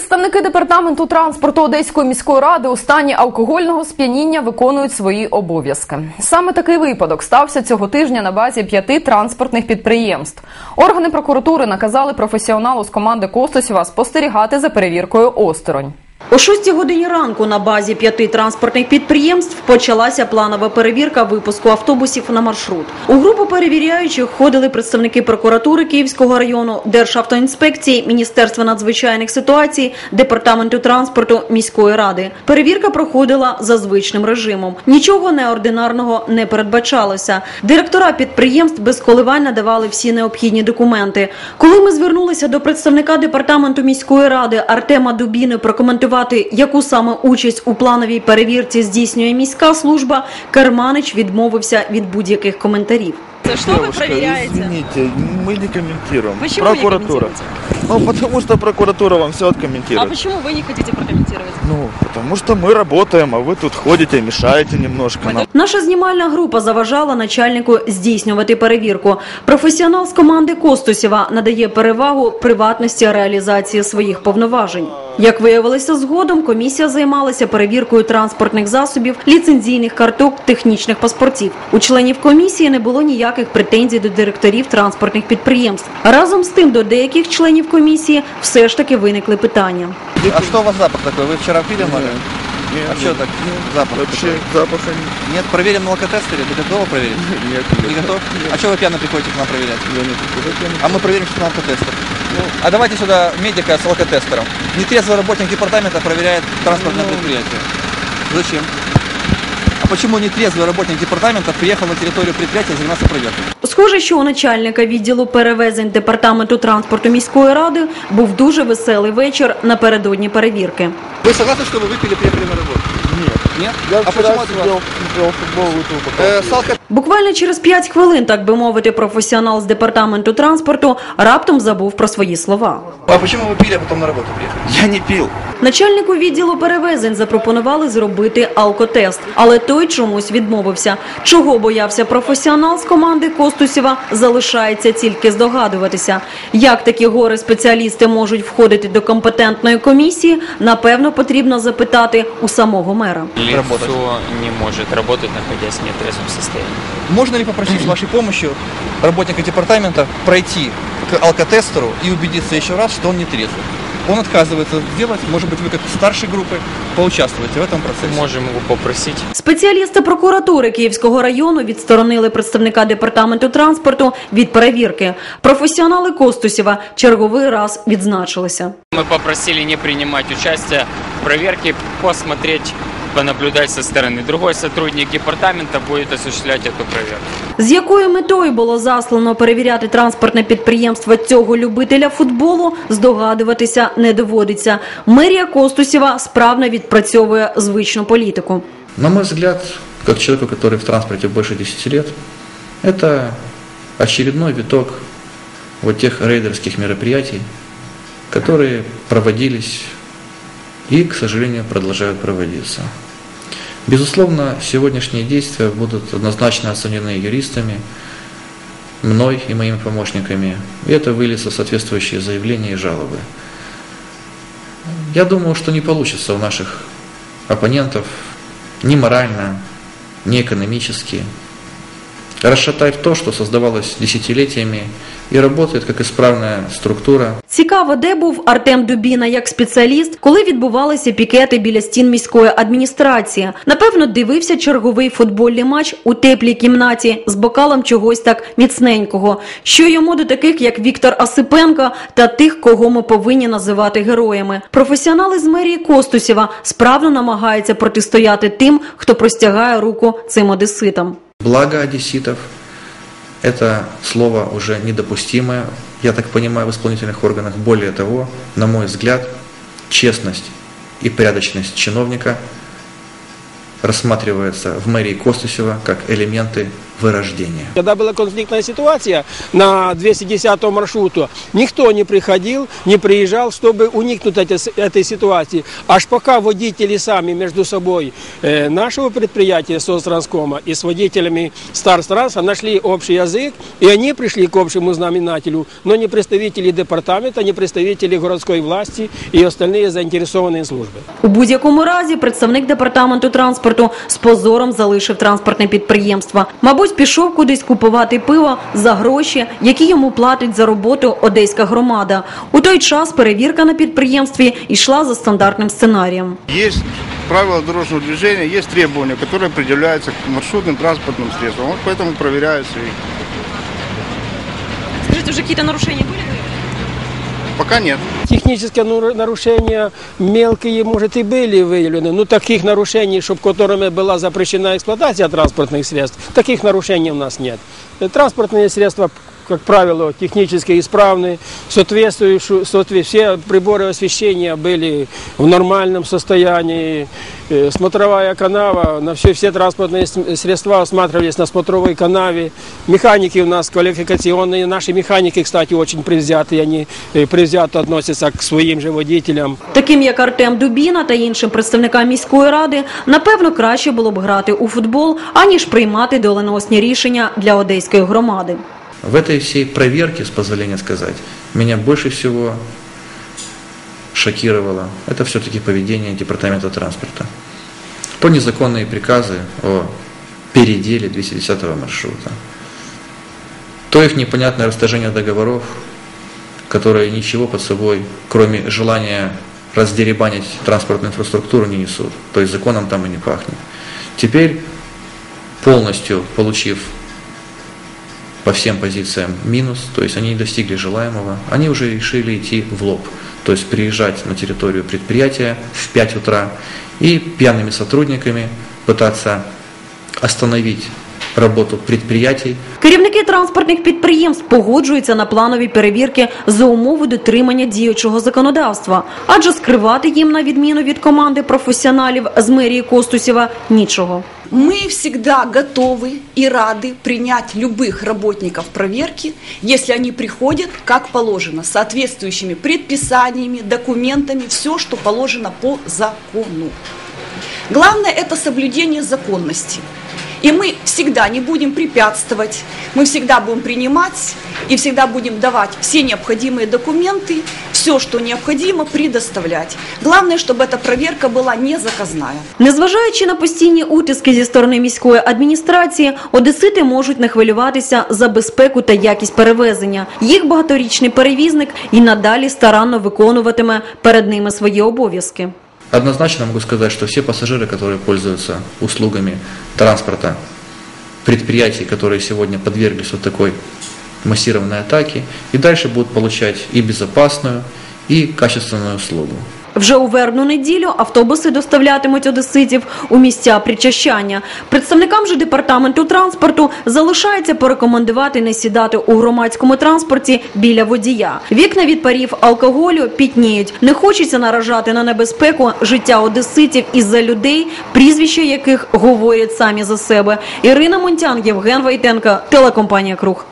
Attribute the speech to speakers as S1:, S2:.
S1: Представники департаменту транспорту Одеської міської ради у стані алкогольного сп'яніння виконують свої обов'язки. Саме такий випадок стався цього тижня на базі п'яти транспортних підприємств. Органи прокуратури наказали професіоналу з команди Костосєва спостерігати за перевіркою осторонь.
S2: О 6 годині ранку на базі п'яти транспортних підприємств почалася планова перевірка випуску автобусів на маршрут. У групу перевіряючих входили представники прокуратури Київського району, Державтоінспекції, Міністерства надзвичайних ситуацій, департаменту транспорту міської ради. Перевірка проходила за звичним режимом. Нічого неординарного не передбачалося. Директора підприємств без коливань надавали всі необхідні документи. Коли ми звернулися до представника департаменту міської ради Артема Дубіни прокоментувати, яку саме участь у плановій перевірці здійснює міська служба, Керманич відмовився від будь-яких коментарів.
S3: Что вы
S4: Девушка,
S3: проверяете?
S4: извините, мы не комментируем.
S3: Почему не
S4: прокуратура. ну, потому что прокуратура вам все
S3: А
S4: откомментирует.
S3: почему вы не хотите прокомментировать?
S4: Ну, потому что мы работаем, а вы тут ходите, мешаете немножко нам.
S2: Наша знімальна група заважала начальнику здійснювати перевірку. Професіонал з команди Костусєва надає перевагу приватності реалізації своїх повноважень. Як виявилося згодом, комісія займалася перевіркою транспортних засобів, ліцензійних карток, технічних паспортів. У членів комісії не було ніяких претензій до директорів транспортних підприємств. Разом з тим, до деяких членів комісії все ж таки виникли питання.
S5: А что у вас запах такой? Вы вчера пили много?
S4: Нет,
S5: А что так? Запах
S4: Вообще
S5: такой?
S4: запаха нет.
S5: Нет, проверим на алкотестере. Ты готова проверить?
S4: Нет,
S5: Не готов? А что вы пьяно приходите к нам проверять?
S4: Я не такой, я не
S5: А мы проверим, что на алкотестер. А давайте сюда медика с алкотестером. Нетрезвый работник департамента проверяет транспортное предприятие. Зачем? А почему нетрезвый работник департамента приехал на территорию предприятия заниматься проверкой?
S2: Схоже, що у начальника відділу перевезень департаменту транспорту міської ради був дуже веселий вечір напередодні перевірки.
S5: Вы согласны, что вы выпили, приехали на работу?
S4: Нет.
S5: Нет?
S4: Я
S5: а
S4: вчера
S5: почему от вас?
S4: сидел, смотрел футбол, выпил бокал.
S5: Э,
S4: пива.
S5: с алко-
S2: Буквально через 5 хвилин, так би мовити, професіонал з департаменту транспорту раптом забув про свої слова.
S5: А почему вы пили, а потом на работу приехали?
S4: Я не пил.
S2: Начальнику відділу перевезень запропонували зробити алкотест, але той чомусь відмовився. Чого боявся професіонал з команди Костусєва, залишається тільки здогадуватися. Як такі гори спеціалісти можуть входити до компетентної комісії, напевно, потрібно запитати у самого мера.
S5: Работать.
S6: Лицо не может работать, находясь в нетрезвом состоянии.
S5: Можно ли попросить с вашей помощью работника департамента пройти к алкотестеру и убедиться еще раз, что он не трезвый? Он отказывается это сделать, может быть, вы как старшей группы поучаствуете в этом процессе.
S6: Можем его попросить.
S2: Спеціалісти прокуратури Київського району відсторонили представника департаменту транспорту від перевірки. Професіонали Костусєва черговий раз відзначилися.
S6: Мы попросили не принимать участие в проверке, посмотреть, понаблюдать со стороны. Другой сотрудник департамента будет осуществлять эту проверку.
S2: З якою метою було заслано перевіряти транспортне підприємство цього любителя футболу, здогадуватися не доводиться. Мерія Костусєва справно відпрацьовує звичну політику.
S7: На мой взгляд, как человеку, который в транспорте больше 10 лет, это очередной виток вот тех рейдерских мероприятий, которые проводились и, к сожалению, продолжают проводиться. Безусловно, сегодняшние действия будут однозначно оценены юристами, мной и моими помощниками, и это выльется в соответствующие заявления и жалобы. Я думаю, что не получится у наших оппонентов ни морально, ни экономически расшатать то, что создавалось десятилетиями и работает как исправная структура.
S2: Цікаво, де був Артем Дубіна як спеціаліст, коли відбувалися пікети біля стін міської адміністрації. Напевно, дивився черговий футбольний матч у теплій кімнаті з бокалом чогось так міцненького. Що йому до таких, як Віктор Осипенко та тих, кого ми повинні називати героями. Професіонали з мерії Костусєва справно намагаються протистояти тим, хто простягає руку цим одеситам.
S7: Благо одесситов – это слово уже недопустимое, я так понимаю, в исполнительных органах. Более того, на мой взгляд, честность и порядочность чиновника рассматривается в мэрии Костусева как элементы вырождения.
S8: Когда была конфликтная ситуация на 210 маршруту, никто не приходил, не приезжал, чтобы уникнуть эти- этой ситуации. Аж пока водители сами между собой э, нашего предприятия Состранскома и с водителями Старстранса нашли общий язык, и они пришли к общему знаменателю, но не представители департамента, не представители городской власти и остальные заинтересованные службы.
S2: У будь-якому разі представник департаменту транспорту з позором залишив транспортне підприємство. Мабуть, пішов кудись купувати пиво за гроші, які йому платить за роботу одеська громада. У той час перевірка на підприємстві йшла за стандартним сценарієм.
S9: Есть правила дорожного движения, есть требования, которые определяются к маршрутным транспортным средствам. Вот поэтому проверяются и
S3: Скажите, уже какие-то нарушения были?
S9: пока нет.
S8: Технические нару- нарушения мелкие, может, и были выявлены, но таких нарушений, чтобы которыми была запрещена эксплуатация транспортных средств, таких нарушений у нас нет. Э, Транспортные средства, как правило, технически исправны, соответствующие, соотве- все приборы освещения были в нормальном состоянии, Э, смотровая канава, на все, все транспортные с- средства осматривались на смотровой канаве. Механики у нас квалификационные, наши механики, кстати, очень привзятые, они э, привзято относятся к своим же водителям.
S2: Таким як Артем Дубіна та іншим представникам міської ради, напевно, краще було б грати у футбол, аніж приймати доленосні рішення для одеської громади.
S7: В этой всей проверке, с позволения сказать, меня больше всего шокировало, это все-таки поведение департамента транспорта. То незаконные приказы о переделе 210 маршрута, то их непонятное расторжение договоров, которые ничего под собой, кроме желания раздеребанить транспортную инфраструктуру, не несут. То есть законом там и не пахнет. Теперь, полностью получив по всем позициям минус, то есть они не достигли желаемого, они уже решили идти в лоб, то есть приезжать на территорию предприятия в 5 утра и пьяными сотрудниками пытаться остановить работу предприятий,
S2: Керівники транспортних підприємств погоджуються на планові перевірки за умови дотримання діючого законодавства, адже скривати їм, на відміну від команди професіоналів з мерії Костусєва, нічого.
S10: Мы всегда готовы и рады принять любых работников проверки, если они приходят как положено, с соответствующими предписаниями, документами, все, что положено по закону. Главное – это соблюдение законности. И мы всегда не будем препятствовать, мы всегда будем принимать и всегда будем давать все необходимые документы, все, что необходимо, предоставлять. Главное, чтобы эта проверка была не заказная.
S2: Незважаючи на постійні утиски зі сторони міської адміністрації, одесити можуть не хвилюватися за безпеку та якість перевезення. Їх багаторічний перевізник і надалі старанно виконуватиме перед ними свої обов'язки.
S7: Однозначно могу сказать, что все пассажиры, которые пользуются услугами транспорта, предприятий, которые сегодня подверглись вот такой массированной атаке, и дальше будут получать и безопасную, и качественную услугу.
S2: Вже у вербну неділю автобуси доставлятимуть одеситів у місця причащання. Представникам же департаменту транспорту залишається порекомендувати не сідати у громадському транспорті біля водія. Вікна від парів алкоголю пітніють. Не хочеться наражати на небезпеку життя одеситів із-за людей, прізвища яких говорять самі за себе. Ірина Монтян, Євген Войтенко, телекомпанія Круг.